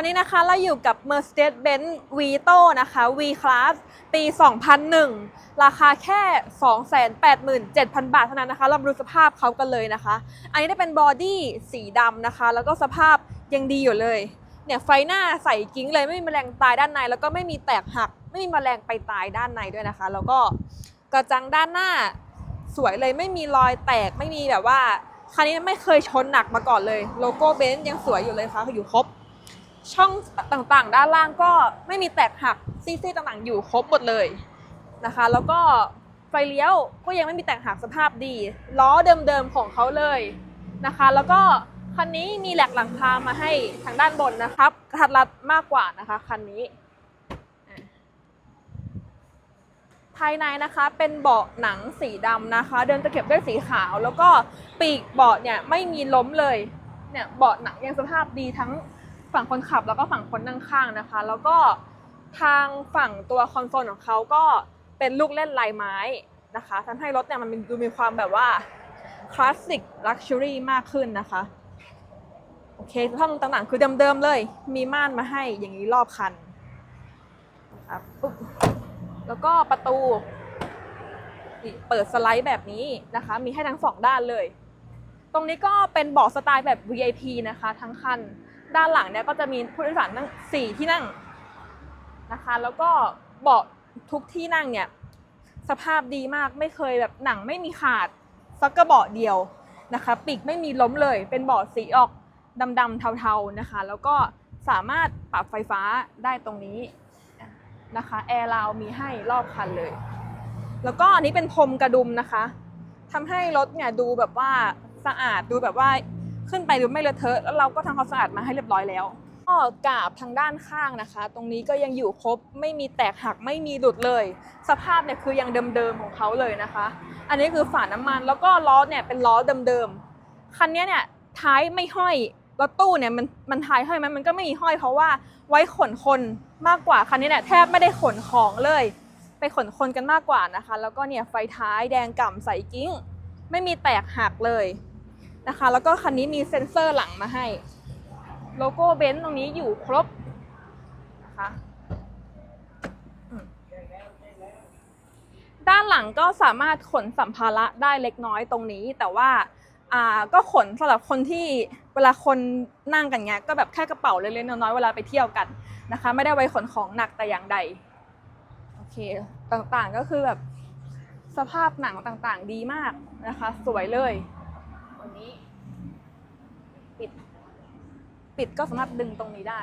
วันนี้นะคะเราอยู่กับ Mercedes-Benz Vito นะคะ V Class ปี 2001 ราคาแค่ 287,000 บาทเท่านั้นนะคะ เรามาดูสภาพเขากันเลยนะคะ อันนี้ได้เป็นบอดี้สีดำนะคะ แล้วก็สภาพยังดีอยู่เลย เนี่ยไฟหน้าใส่กิ้งเลยไม่มีแมลงตายด้านใน แล้วก็ไม่มีแตกหัก ไม่มีแมลงไปตายด้านในด้วยนะคะ แล้วก็กระจังด้านหน้าสวยเลยไม่มีรอยแตกไม่มีแบบว่าคันนี้ไม่เคยชนหนักมาก่อนเลย โลโก้เบนซ์ยังสวยอยู่เลยคะ่ะอยู่ครบ ช่องต่างๆ ด้านล่างก็ไม่มีแตกหักซี่ๆต่างๆ อยู่ครบหมดเลยนะคะ แล้วก็ไฟเลี้ยวก็ยังไม่มีแตกหักสภาพดี ล้อเดิมๆของเขาเลยนะคะ แล้วก็คันนี้มีแหลกหลังคามาให้ทางด้านบนนะครับกระทัดรัดมากกว่านะคะคันนี้ ภายในนะคะเป็นเบาะหนังสีดำนะคะ เดินตะเข็บด้วยสีขาว แล้วก็ปีกเบาะเนี่ยไม่มีล้มเลยเนี่ยเบาะหนังยังสภาพดีทั้ง ฝั่งคนขับแล้วก็ฝั่งคนนั่งข้างนะคะ แล้วก็ทางฝั่งตัวคอนโซลของเขาก็เป็นลูกเล่นลายไม้นะคะทำให้รถเนี่ยมันดูมีความแบบว่าคลาสสิกลักชัวรี่มากขึ้นนะคะโอเคสภาพต่างๆ คือเดิมๆเลย มีม่านมาให้อย่างนี้รอบคันนะครับปุ๊บแล้วก็ประตูเปิดสไลด์แบบนี้นะคะ มีให้ทั้งสองด้านเลย ตรงนี้ก็เป็นเบาะสไตล์แบบ VIP นะคะ ทั้งคัน ด้านหลังเนี่ยก็จะมีผู้โดยสารนั่งสี่ที่นั่งนะคะ แล้วก็เบาะทุกที่นั่งเนี่ยสภาพดีมากไม่เคยแบบหนังไม่มีขาดสักกระเบาะเดียวนะคะปีกไม่มีล้มเลย เป็นเบาะสีออกดำๆเทาๆนะคะ แล้วก็สามารถปรับไฟฟ้าได้ตรงนี้นะคะแอร์ราวมีให้รอบคันเลย แล้วก็อันนี้เป็นพรมกระดุมนะคะทำให้รถเนี่ยดูแบบว่าสะอาดดูแบบว่า ขึ้นไปดูไม่เลอะเทอะแล้วเราก็ทำความสะอาดมาให้เรียบร้อยแล้วก็กาบทางด้านข้างนะคะ ตรงนี้ก็ยังอยู่ครบไม่มีแตกหักไม่มีหลุดเลย สภาพเนี่ยคือยังเดิมๆของเขาเลยนะคะ อันนี้คือฝาน้ำมันแล้วก็ล้อเนี่ยเป็นล้อเดิมๆคันนี้เนี่ยท้ายไม่ห้อยรถตู้เนี่ยมันมันท้ายห้อยไหมมันก็ไม่มีห้อยเพราะว่าไว้ขนคนมากกว่าคันนี้เนี่ยแทบไม่ได้ขนของเลย ไปขนคนกันมากกว่านะคะ แล้วก็เนี่ยไฟท้ายแดงก่ำใสกิ้ง ไม่มีแตกหักเลย นะคะ แล้วก็คันนี้มีเซ็นเซอร์หลังมาให้ โลโก้เบนซ์ตรงนี้อยู่ครบนะคะด้านหลังก็สามารถขนสัมภาระได้เล็กน้อยตรงนี้ แต่ว่าอ่าก็ขนสำหรับคนที่เวลาคนนั่งกันเงี้ยก็แบบแค่กระเป๋าเล็กๆน้อยๆเวลาไปเที่ยวกันนะคะ ไม่ได้ไว้ขนของหนักแต่อย่างใดโอเคต่างๆก็คือแบบสภาพหนังต่างๆ ดีมากนะคะ สวยเลย ปิด ปิดก็สามารถดึงตรงนี้ได้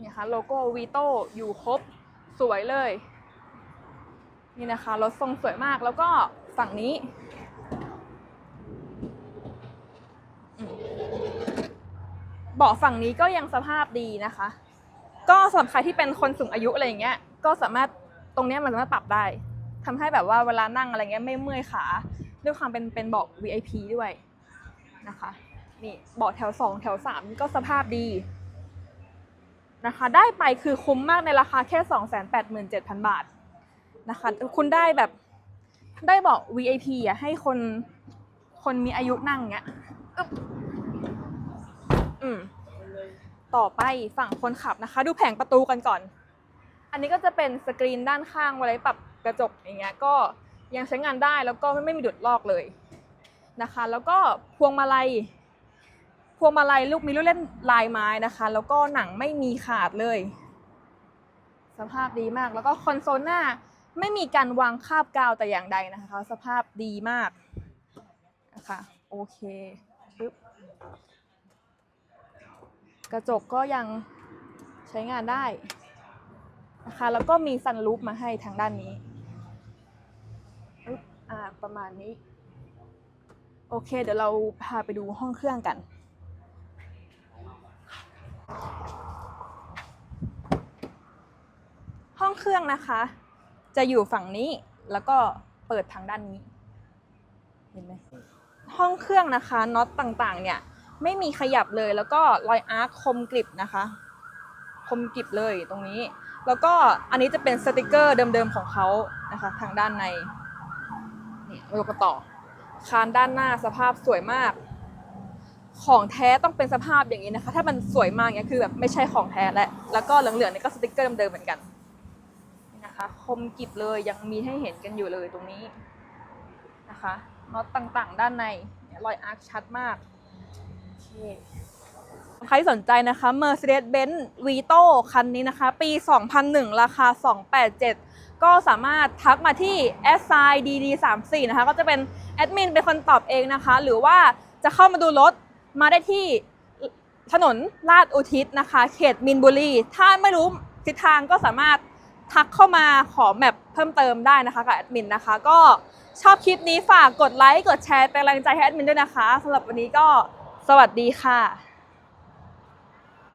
นี่ค่ะโลโก้วีโต้อยู่ครบสวยเลย นี่นะคะรถทรงสวยมากแล้วก็ฝั่งนี้เบาะฝั่งนี้ก็ยังสภาพดีนะคะ ก็สำหรับใครที่เป็นคนสูงอายุอะไรอย่างเงี้ย ก็สามารถตรงนี้มันสามารถปรับได้ ทำให้แบบว่าเวลานั่งอะไรเงี้ยไม่เมื่อยขาด้วยความเป็นเป็นเบาะ VIP ด้วยนะคะนี่เบาะแถว 2 แถว 3 ก็สภาพดีนะคะ ได้ไปคือคุ้มมากในราคาแค่ 287,000 บาทนะคะ คุณได้แบบได้เบาะ VIP อะให้คนคนมีอายุนั่งเงี้ยอือืมต่อไปฝั่งคนขับนะคะ ดูแผงประตูกันก่อน อันนี้ก็จะเป็นสกรีนด้านข้างไว้ปรับ กระจกอย่างเงี้ยก็ยังใช้งานได้แล้วก็ไม่มีดุดลอกเลยนะคะ แล้วก็พวงมาลัย พวงมาลัยลูกมีลูกเล่นลายไม้นะคะ แล้วก็หนังไม่มีขาดเลย สภาพดีมากแล้วก็คอนโซลหน้าไม่มีการวางคาบกาวแต่อย่างใดนะคะ สภาพดีมากนะคะโอเคปึ๊บกระจกก็ยังใช้งานได้นะคะแล้วก็มีซันรูปมาให้ทางด้านนี้ ประมาณนี้ โอเค เดี๋ยวเราพาไปดูห้องเครื่องกัน ห้องเครื่องนะคะ จะอยู่ฝั่งนี้แล้วก็เปิดทางด้านนี้เห็นไหมห้องเครื่องนะคะน็อตต่างๆ เนี่ย ไม่มีขยับเลยแล้วก็รอยอาร์คคมกริบนะคะ คมกริบเลยตรงนี้ แล้วก็อันนี้จะเป็นสติกเกอร์เดิมๆของเขานะคะ ทางด้านใน นี่มาดูกันต่อคานด้านหน้าสภาพสวยมาก ของแท้ต้องเป็นสภาพอย่างนี้นะคะ ถ้ามันสวยมากเนี่ยคือแบบไม่ใช่ของแท้แล้วแล้วก็เหลืองๆนี่ก็สติกเกอร์เดิมๆเหมือนกันนี่นะคะคมกริบเลยยังมีให้เห็นกันอยู่เลยตรงนี้นะคะน็อตต่างๆ ด้านในรอยอาร์คชัดมากโอเคใครสนใจนะคะ Mercedes-Benz Vito คันนี้นะคะ ปี 2001 ราคา 287 ก็สามารถทักมาที่ s i d d 3 4นะคะก็จะเป็นแอดมินเป็นคนตอบเองนะคะ หรือว่าจะเข้ามาดูรถมาได้ที่ถนนลาดอุทิศนะคะ เขตมินบุรี ถ้าไม่รู้ทิศทางก็สามารถทักเข้ามาขอแมปเพิ่มเติมได้นะคะกับแอดมินนะคะ ก็ชอบคลิปนี้ฝากกดไลค์กดแชร์เป็นกำลังใจให้แอดมินด้วยนะคะสำหรับวันนี้ก็สวัสดีค่ะ